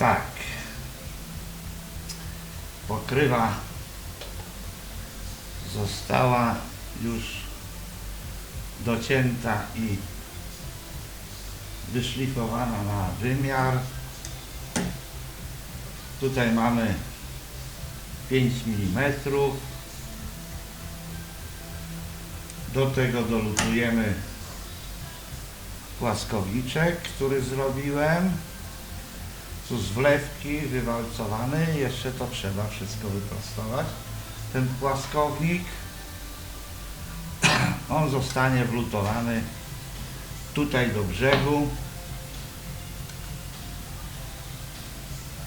Tak. Pokrywa została już docięta i wyszlifowana na wymiar. Tutaj mamy 5 mm. Do tego dolutujemy płaskowiczek, który zrobiłem. Tu z wlewki wywalcowany. Jeszcze to trzeba wszystko wyprostować. Ten płaskownik on zostanie wlutowany tutaj do brzegu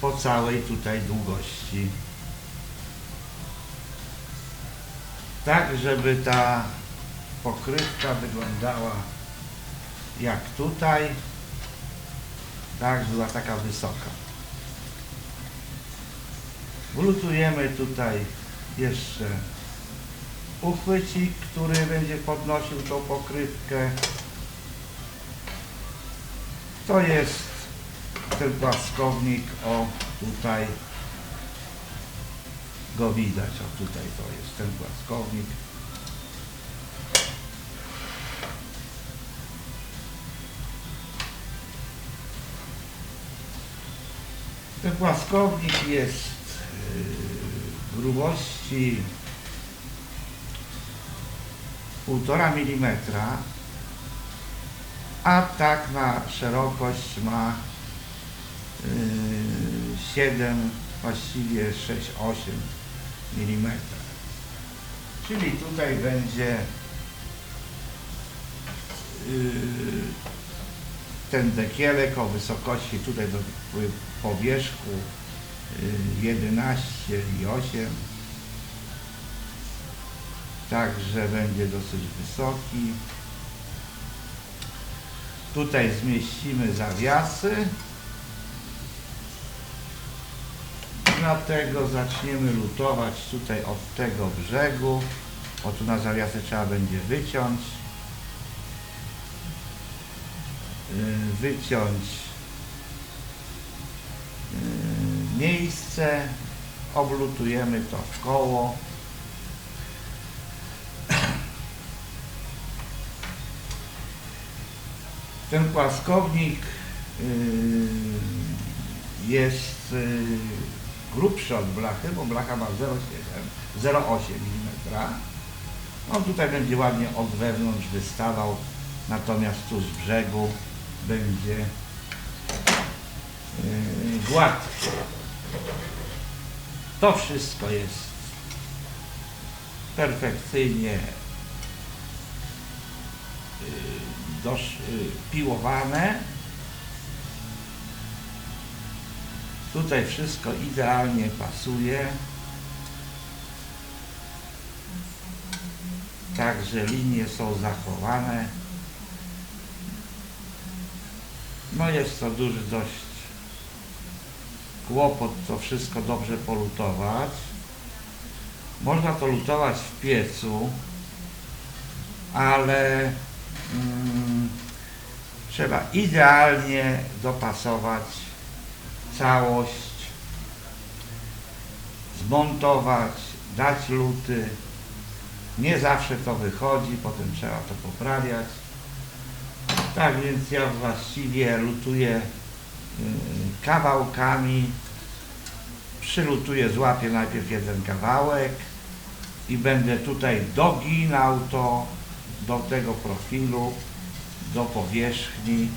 po całej tutaj długości. Tak, żeby ta pokrywka wyglądała jak tutaj, tak, była taka wysoka. Wlutujemy tutaj jeszcze uchwycik, który będzie podnosił tą pokrywkę. To jest ten płaskownik, o tutaj go widać, o tutaj to jest ten płaskownik. Ten płaskownik jest yy, grubości 1,5 mm, a tak na szerokość ma yy, 7, właściwie 6-8 mm. Czyli tutaj będzie yy, ten dekielek o wysokości tutaj do po wierzchu yy, 11 i 8 także będzie dosyć wysoki. Tutaj zmieścimy zawiasy. Dlatego zaczniemy lutować tutaj od tego brzegu. O tu na zawiasy trzeba będzie wyciąć wyciąć yy, miejsce oblutujemy to w koło ten płaskownik yy, jest grubszy od blachy, bo blacha ma 0,7 0,8 mm. On tutaj będzie ładnie od wewnątrz wystawał, natomiast tu z brzegu będzie yy, gładki. To wszystko jest perfekcyjnie yy, dosz, y, piłowane. Tutaj wszystko idealnie pasuje. Także linie są zachowane. No jest to duży dość kłopot to wszystko dobrze polutować. Można to lutować w piecu, ale mm, trzeba idealnie dopasować całość, zmontować, dać luty. Nie zawsze to wychodzi, potem trzeba to poprawiać. Tak więc ja właściwie lutuję y, kawałkami. Przylutuję, złapię najpierw jeden kawałek i będę tutaj doginał to do tego profilu, do powierzchni,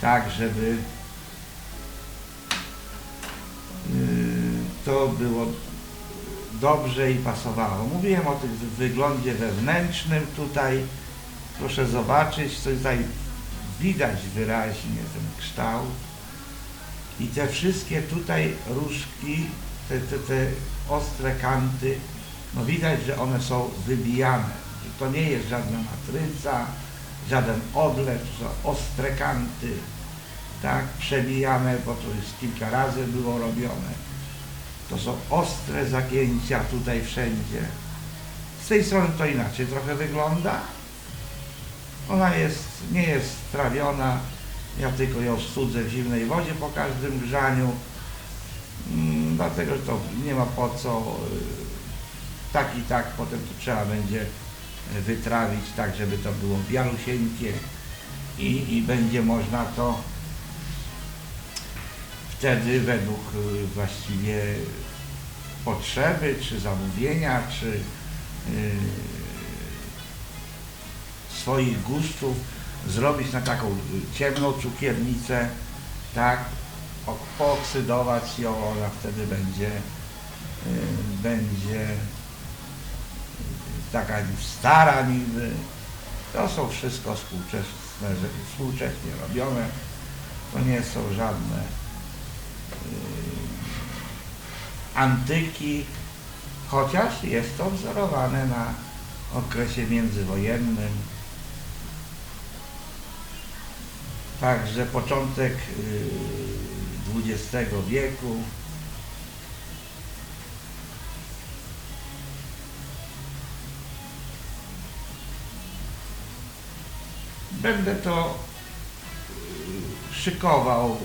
tak żeby yy, to było dobrze i pasowało. Mówiłem o tym wyglądzie wewnętrznym tutaj. Proszę zobaczyć, tutaj widać wyraźnie ten kształt. I te wszystkie tutaj różki, te, te, te ostre kanty, no widać, że one są wybijane. To nie jest żadna matryca, żaden odlew, są ostre kanty, tak, przebijane, bo to już kilka razy było robione. To są ostre zagięcia tutaj wszędzie. Z tej strony to inaczej trochę wygląda. Ona jest, nie jest trawiona, Ja tylko ją studzę w zimnej wodzie po każdym grzaniu. Mm, Dlatego, że to nie ma po co. y, Tak i tak potem to trzeba będzie wytrawić tak, żeby to było bialusieńkie i, i będzie można to wtedy według y, właściwie potrzeby, czy zamówienia, czy y, swoich gustów zrobić na taką ciemną cukiernicę, tak, pooksydować ją, ona wtedy będzie, y, będzie taka stara niby. To są wszystko współczesne, współcześnie robione. To nie są żadne y, antyki, chociaż jest to wzorowane na okresie międzywojennym. Także początek y, XX wieku. Będę to y, szykował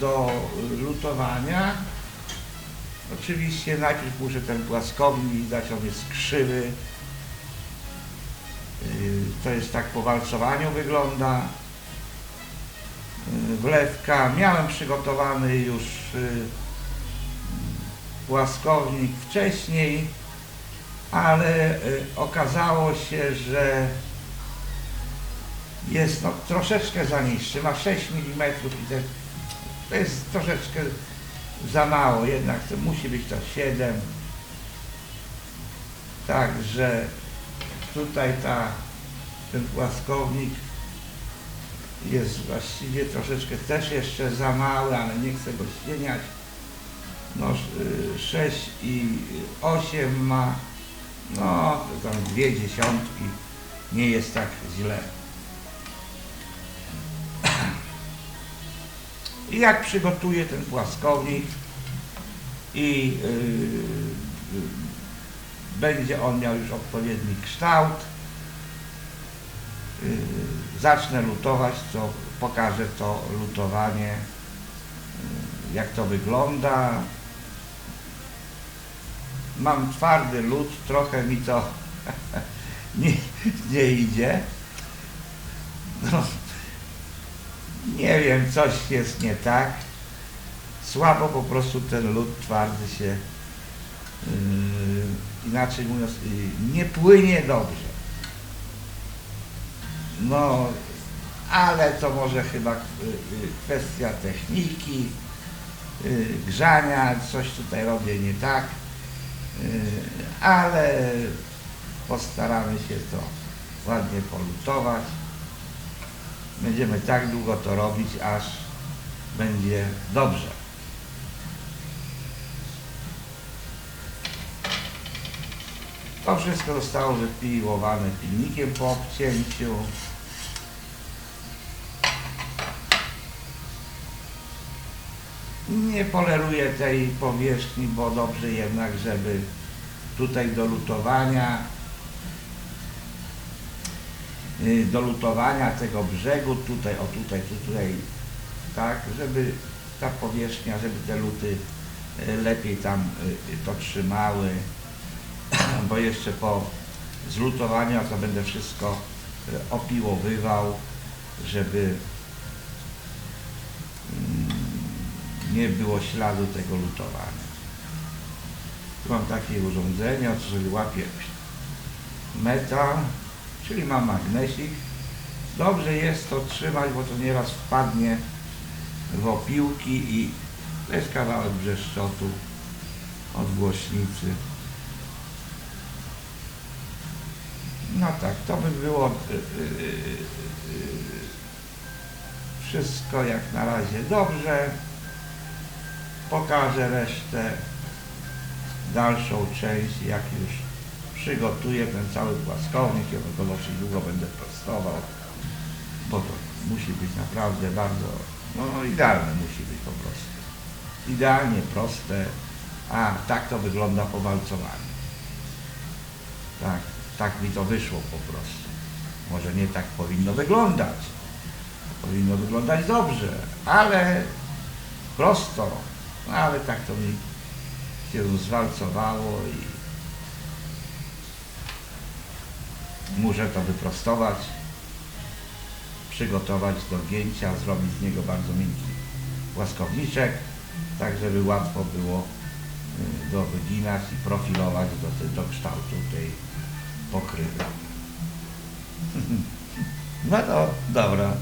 do lutowania. Oczywiście najpierw muszę ten płaskownik widać, on jest krzywy. Y, To jest tak po walcowaniu wygląda. Wlewka. Miałem przygotowany już y, płaskownik wcześniej, ale y, okazało się, że jest no, troszeczkę za niższy, ma 6 mm i to jest troszeczkę za mało, jednak to musi być to 7. Także tutaj ta, ten płaskownik jest właściwie troszeczkę też jeszcze za mały, ale nie chcę go ścieniać. No y, 6 i 8 ma, no to tam dwie dziesiątki, nie jest tak źle. I jak przygotuję ten płaskownik i yy, będzie on miał już odpowiedni kształt, yy, zacznę lutować, to pokażę to lutowanie, yy, jak to wygląda. Mam twardy lód, trochę mi to nie, nie idzie. No, nie wiem, coś jest nie tak. Słabo po prostu ten lód twardy się, yy, inaczej mówiąc, yy, nie płynie dobrze. No, ale to może chyba yy, yy, kwestia techniki, yy, grzania, coś tutaj robię nie tak, ale postaramy się to ładnie polutować. Będziemy tak długo to robić, aż będzie dobrze. To wszystko zostało wypiłowane pilnikiem po obcięciu. Nie poleruję tej powierzchni, bo dobrze jednak, żeby tutaj do lutowania y, do lutowania tego brzegu, tutaj, o tutaj, tu, tutaj, tak, żeby ta powierzchnia, żeby te luty y, lepiej tam y, to trzymały, bo jeszcze po zlutowaniu to będę wszystko opiłowywał, żeby mm, nie było śladu tego lutowania. Tu mam takie urządzenie, czyli łapię metal, czyli mam magnesik. Dobrze jest to trzymać, bo to nieraz wpadnie w opiłki i to jest kawałek brzeszczotu od głośnicy. No tak, to by było y, y, y, y, wszystko jak na razie dobrze. Pokażę resztę, dalszą część, jak już przygotuję ten cały płaskownik, ja go dosyć długo będę prostował, bo to musi być naprawdę bardzo, no idealne musi być po prostu. Idealnie proste, a tak to wygląda po walcowaniu. Tak, tak mi to wyszło po prostu. Może nie tak powinno wyglądać, powinno wyglądać dobrze, ale prosto, no ale tak to mi się zwalcowało i muszę to wyprostować, przygotować do gięcia, zrobić z niego bardzo miękki łaskowniczek, tak żeby łatwo było y, go wyginać i profilować do, do kształtu tej pokrywy. No to dobra.